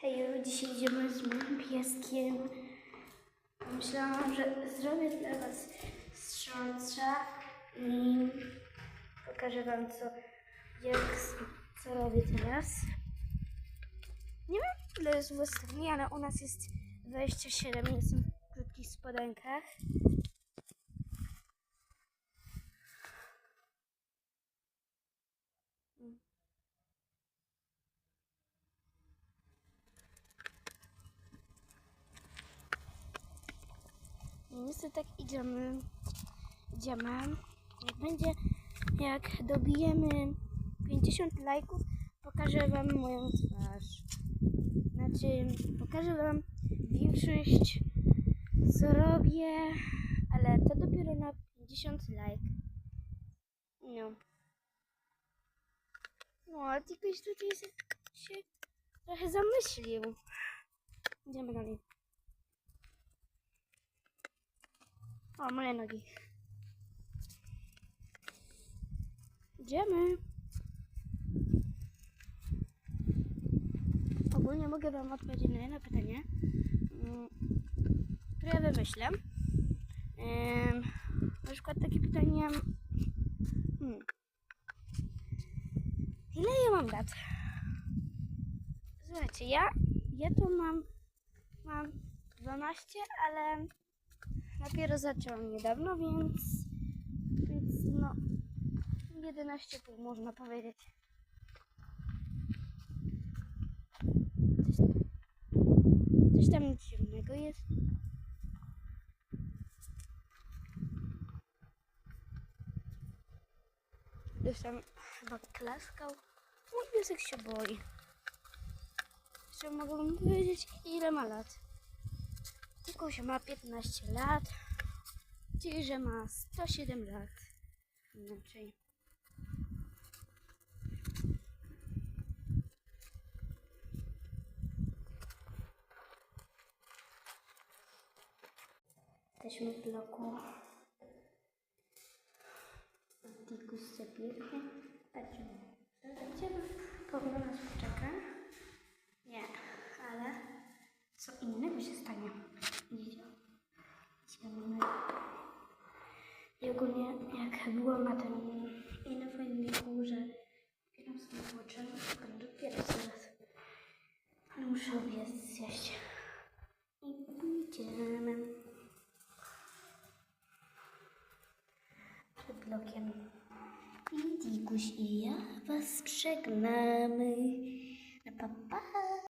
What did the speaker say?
Hej, dzisiaj idziemy z moim pieskiem. Myślałam, że zrobię dla Was strzelca i pokażę Wam, co, jak, co robię teraz. Nie wiem, ile jest w ustawieniu, ale u nas jest 27, jestem w krótkich spodenkach. Niestety tak idziemy. Idziemy. Jak będzie, jak dobijemy 50 lajków, pokażę Wam moją twarz. Znaczy, pokażę Wam większość, co robię, ale to dopiero na 50 lajk. No. No, a ktoś tutaj się trochę zamyślił. Idziemy dalej. O, moje nogi. Idziemy. Ogólnie mogę Wam odpowiedzieć na jedno pytanie, mm, które ja wymyślę. Ym, na przykład takie pytanie. Hmm. Ile ja mam lat? Słuchajcie, ja, ja to mam, mam 12, ale Dopiero zacząłem niedawno, więc, więc no 11,5 można powiedzieć. Coś, tam dziwnego jest. Ktoś tam chyba klaskał. Mój piesek się boi. Jeszcze mogę powiedzieć ile ma lat. Że ma 15 lat, czyli że ma 107 lat. Inaczej. Jesteśmy w bloku. Się biegnie. Patrzymy. Idziemy. Powinno nas poczeka. Nie, ale co innego się stanie. I ogólnie jak byłam na tym innym filmiku, że opieram sobie to będę opierać zaraz. Ale muszę obiad zjeść. I idziemy. Przed blokiem. I Diguś i ja was przegnamy. Na papa. Pa.